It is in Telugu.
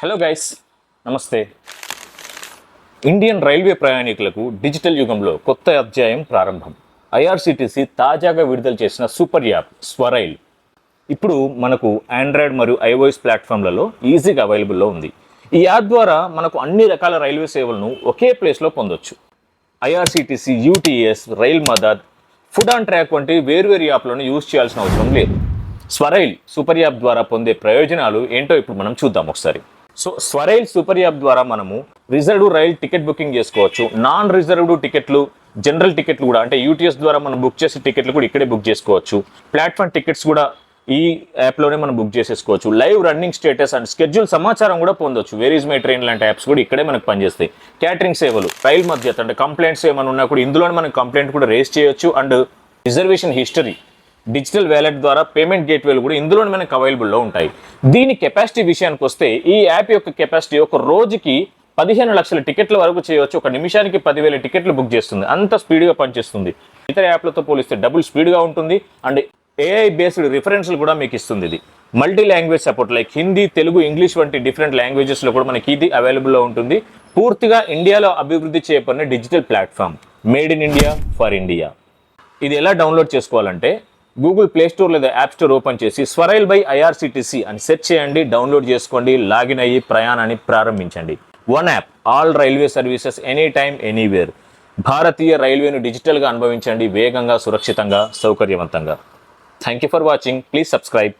Hello guys namaste Indian railway ప్రయాణికులకు డిజిటల్ యుగంలో కొత్త అధ్యాయం ప్రారంభం. ఐఆర్సీటీసీ తాజాగా విడుదల చేసిన సూపర్ యాప్ స్వరైల్ ఇప్పుడు మనకు ఆండ్రాయిడ్ మరియు ఐఓఎస్ ప్లాట్ఫామ్లలో ఈజీగా అవైలబుల్లో ఉంది. ఈ యాప్ ద్వారా మనకు అన్ని రకాల రైల్వే సేవలను ఒకే ప్లేస్లో పొందొచ్చు. IRCTC UTS rail Madad food on track వంటి వేర్వేరు యాప్లను యూజ్ చేయాల్సిన అవసరం లేదు. స్వరైల్ సూపర్ యాప్ ద్వారా పొందే ప్రయోజనాలు ఏంటో ఇప్పుడు మనం చూద్దాం ఒకసారి. సో స్వరైల్ సూపర్ యాప్ ద్వారా మనము రిజర్వ్డ్ రైల్ టికెట్ బుకింగ్ చేసుకోవచ్చు. నాన్ రిజర్వ్డ్ టికెట్లు జనరల్ టికెట్లు కూడా అంటే యూటీఎస్ ద్వారా మనం బుక్ చేసే టికెట్లు కూడా ఇక్కడే బుక్ చేసుకోవచ్చు. ప్లాట్ఫామ్ టికెట్స్ కూడా ఈ యాప్లోనే మనం బుక్ చేసేసుకోవచ్చు. Live running status and schedule సమాచారం కూడా పొందొచ్చు. వేర్ ఈజ్ మై ట్రైన్ లాంటి యాప్స్ కూడా ఇక్కడే మనకు పనిచేస్తాయి. క్యాటరింగ్ సేవలు రైల్ మధ్య అంటే కంప్లైంట్స్ ఏమైనా ఉన్నా కూడా ఇందులోనే మనం కంప్లైంట్ కూడా రేస్ చేయొచ్చు. And reservation history digital wallet ద్వారా పేమెంట్ గేట్వేలు కూడా ఇందులోనే మనకు అవైలబుల్లో ఉంటాయి. దీని కెపాసిటీ విషయానికి వస్తే ఈ యాప్ యొక్క కెపాసిటీ ఒక రోజుకి పదిహేను లక్షల టికెట్ల వరకు చేయవచ్చు. ఒక నిమిషానికి పదివేల టికెట్లు బుక్ చేస్తుంది. అంత స్పీడ్గా పనిచేస్తుంది. ఇతర యాప్లతో పోలిస్తే డబుల్ స్పీడ్గా ఉంటుంది. అండ్ ఏఐ బేస్డ్ రిఫరెన్స్లు కూడా మీకు ఇస్తుంది ఇది. Multi language support like Hindi Telugu English వంటి డిఫరెంట్ లాంగ్వేజెస్లో కూడా మనకి ఇది అవైలబుల్లో ఉంటుంది. పూర్తిగా ఇండియాలో అభివృద్ధి చేయబడిన digital platform made in India for India ఇది ఎలా డౌన్లోడ్ చేసుకోవాలంటే గూగుల్ ప్లే స్టోర్ లేదా యాప్ స్టోర్ ఓపెన్ చేసి స్వరైల్ బై ఐఆర్సిటిసి అని సెర్చ్ చేయండి డౌన్లోడ్ చేసుకోండి లాగిన్ అయ్యి ప్రయాణాన్ని ప్రారంభించండి. One app all railway services any time anywhere భారతీయ రైల్వేను డిజిటల్గా అనుభవించండి వేగంగా సురక్షితంగా సౌకర్యవంతంగా. Thank you for watching please subscribe